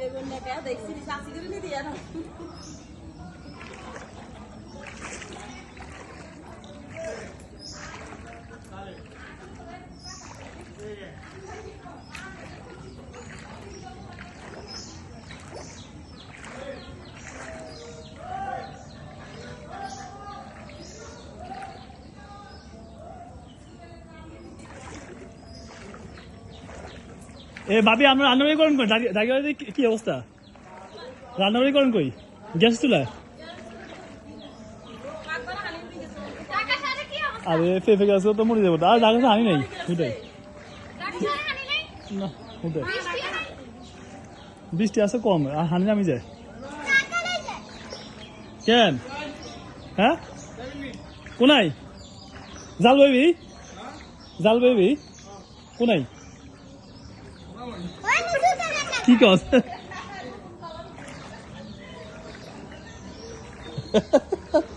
Belonda da ikisini şansı gibi ne diyelim. Yeah. ভাবি, আমরা রান্নাবাড়ি করেন কই? দাঁড়িয়ে কি- অবস্থা? রান্নাবাড়ি করেন কই? গ্যাস চুলা আরে ফেফে গেছে তো মরে যাব। আর ঢাকা আনি নাই ওটাই না বৃষ্টি আছে কম, আর হানি নামি যায়। কেন? হ্যাঁ? কোনাই জাল বেবি জাল বেবি কোনাই ওই মুসু টাকা কি কস